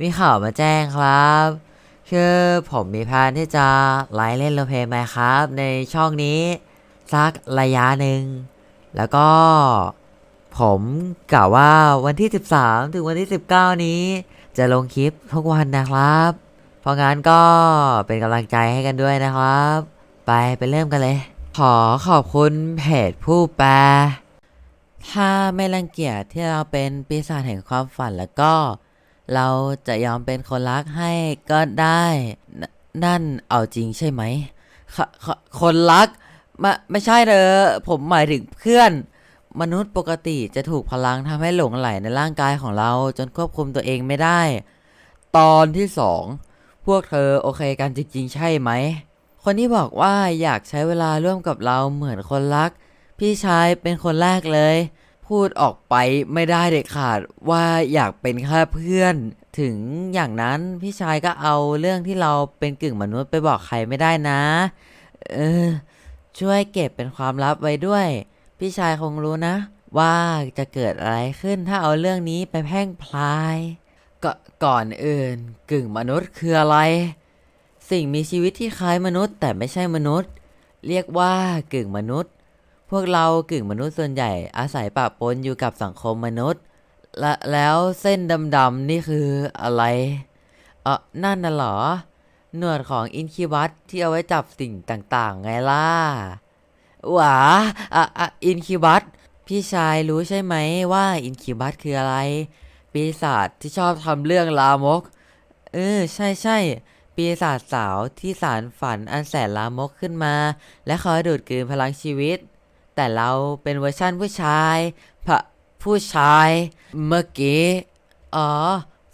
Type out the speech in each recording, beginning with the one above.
มีข่าวมาแจ้งครับคือผมมีแพนที่จะไลฟ์เล่นโรลเพลย์ไหมครับ ในช่องนี้ สักระยะหนึ่ง แล้วก็ ผมกล่าวว่าวันที่ 13 ถึงวันที่ 19 นี้ จะลงคลิปทุกวันนะครับ เพราะงั้นก็เป็นกำลังใจให้กันด้วยนะครับ ไปไปเริ่มกันเลย ขอขอบคุณเพจผู้แปล ถ้าไม่รังเกียจที่เราเป็นปีศาจแห่งความฝันแล้วก็ เราจะยอมเป็นคนรักให้ก็ได้นนั่นเอาจริงใช่ไหมคคคนรักไม่ไม่ใช่เด้อผมหมายถึงเพื่อน มนุษย์ปกติจะถูกพลังทำให้หลงไหลในร่างกายของเราจนควบคุมตัวเองไม่ได้ ตอนที่สองพวกเธอโอเคกันจริงๆ ใช่ไหม คนที่บอกว่าอยากใช้เวลาร่วมกับเราเหมือนคนรัก พี่ชายเป็นคนแรกเลย พูดออกไปไม่ได้เด็ดขาดว่าอยากเป็นแค่เพื่อน ถึงอย่างนั้นพี่ชายก็เอาเรื่องที่เราเป็นกึ่งมนุษย์ไปบอกใครไม่ได้นะ เออ ช่วยเก็บเป็นความลับไว้ด้วย พี่ชายคงรู้นะ ว่าจะเกิดอะไรขึ้นถ้าเอาเรื่องนี้ไปแพร่งพลายกก่อนอื่นกึ่งมนุษย์คืออะไร สิ่งมีชีวิตที่คล้ายมนุษย์แต่ไม่ใช่มนุษย์ เรียกว่ากึ่งมนุษย์ พวกเรากึ่งมนุษย์ส่วนใหญ่อาศัยปะปนอยู่กับสังคมมนุษย์ และแล้วเส้นดำๆนี่คืออะไรเออนั่นน่ะเหรอ หนวดของอินคิวัตที่เอาไว้จับสิ่งต่างๆ ไงล่ะหวาอะอะอินคิวัตพี่ชายรู้ใช่ไหมว่าอินคิวัตคืออะไร ปีศาจที่ชอบทำเรื่องลามก เออ ใช่ใช่ปีศาจสาวที่สารฝันอันแสนลามกขึ้นมา และคอยดูดกลืนพลังชีวิต แต่เราเป็นเวอร์ชั่นผู้ชายพะผู้ชายเมื่อกี้ อ๋อ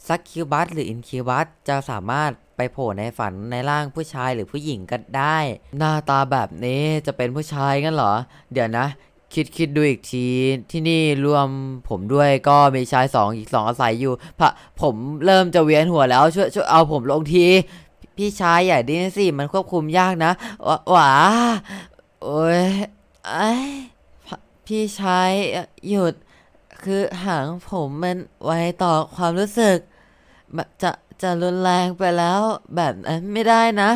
ซักคิวบัตหรืออินคิวบัตจะสามารถไปโผล่ในฝันในร่างผู้ชายหรือผู้หญิงก็ได้ หน้าตาแบบนี้จะเป็นผู้ชายงั้นเหรอ เดี๋ยวนะ คิดคิดดูอีกที ที่นี่รวมผมด้วยก็มีชายสองอีกสองอาศัยอยู่พะผมเริ่มจะเวียนหัวแล้วช่วยช่วยเอาผมลงที พี่ชายใหญ่ดิสิมันควบคุมยากนะหวหวาโอ้ย ไอ้ยพพี่ชายหยุด คือหางผมมันไวต่อความรู้สึกแบบจะจะรุนแรงไปแล้วแบบนั้นไม่ได้นะ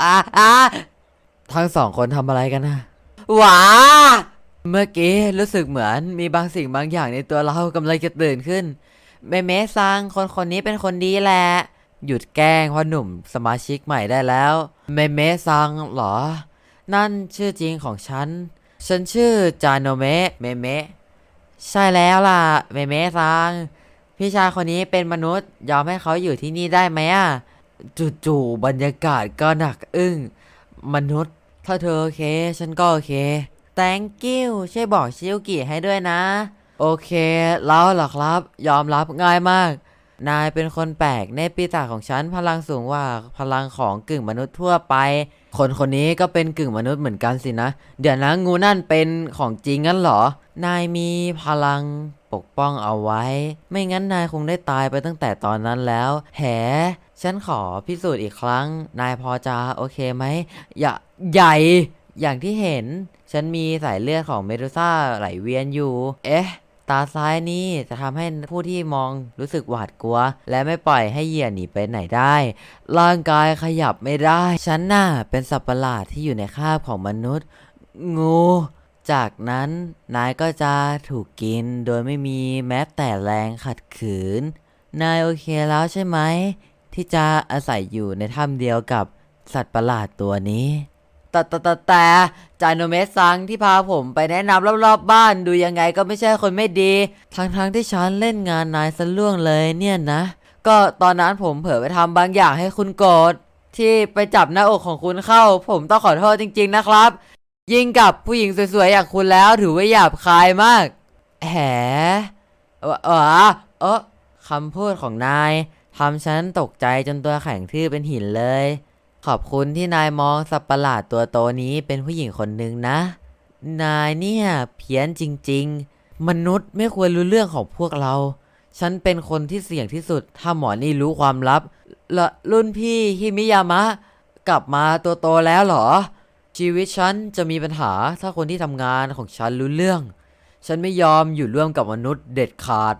อ่าอ่าทั้งสองคนทำอะไรกันนะหวาเมื่อกี้รู้สึกเหมือนมีบางสิ่งบางอย่างในตัวเรากำลังจะตื่นขึ้นเมเมซังคนคนนี้เป็นคนดีแหละ หยุดแกล้งพ่อหนุ่มสมาชิกใหม่ได้แล้ว เมเมซังเหรอ นั่นชื่อจริงของฉัน ฉันชื่อจานโนเมะเมเมะใช่แล้วล่ะเมเมะซังพี่ชายคนนี้เป็นมนุษย์ยอมให้เขาอยู่ที่นี่ได้ไหมอะจู่ๆบรรยากาศก็หนักอึ้ง มนุษย์ ถ้าเธอโอเค ฉันก็โอเค thank you ช่วยบอกชิวกิให้ด้วยนะ โอเค แล้วหรอครับ ยอมรับง่ายมาก นายเป็นคนแปลกในปีศาจของฉันพลังสูงกว่าพลังของกึ่งมนุษย์ทั่วไป คนคนนี้ก็เป็นกึ่งมนุษย์เหมือนกันสินะ เดี๋ยวนะงูนั่นเป็นของจริงงั้นเหรอ นายมีพลังปกป้องเอาไว้ ไม่งั้นนายคงได้ตายไปตั้งแต่ตอนนั้นแล้วแหฉันขอพิสูจน์อีกครั้ง นายพอจะโอเคไหมอย่าใหญ่อย่างที่เห็น ฉันมีสายเลือดของเมดูซ่าไหลเวียนอยู่ เอ๊ะ ตาซ้ายนี่จะทำให้ผู้ที่มองรู้สึกหวาดกลัว และไม่ปล่อยให้เหยื่อหนีไปไหนได้ ร่างกายขยับไม่ได้ ฉันน่ะเป็นสัตว์ประหลาดที่อยู่ในคาบของมนุษย์ งู จากนั้นนายก็จะถูกกินโดยไม่มีแม้แต่แรงขัดขืน นายโอเคแล้วใช่ไหม ที่จะอาศัยอยู่ในถ้ำเดียวกับสัตว์ประหลาดตัวนี้ แต่แต่แต่แต่จานโนเมสซังที่พาผมไปแนะนำรอบๆบบ้านดูยังไงก็ไม่ใช่คนไม่ดี ทั้งๆที่ฉันเล่นงานนายซะล่วงเลยเนี่ยนะ ก็ตอนนั้นผมเผลอไปทำบางอย่างให้คุณโกรธที่ไปจับหน้าอกของคุณเข้า ผมต้องขอโทษจริง ๆนะครับ ยิ่งกับผู้หญิงสวยๆอย่างคุณแล้วถือว่าหยาบคายมากแหมเออเออเออคำพูดของนายทำฉันตกใจจนตัวแข็งทื่อเป็นหินเลย ขอบคุณที่นายมองสัตว์ประหลาดตัวโตนี้เป็นผู้หญิงคนหนึ่งนะ นายเนี่ยเพี้ยนจริง ๆ มนุษย์ไม่ควรรู้เรื่องของพวกเรา ฉันเป็นคนที่เสี่ยงที่สุด ถ้าหมอนี่รู้ความลับละรุ่นพี่ฮิมิยามะ กลับมาตัวโตแล้วเหรอ ชีวิตฉันจะมีปัญหาถ้าคนที่ทำงานของฉันรู้เรื่อง ฉันไม่ยอมอยู่ร่วมกับมนุษย์เด็ดขาด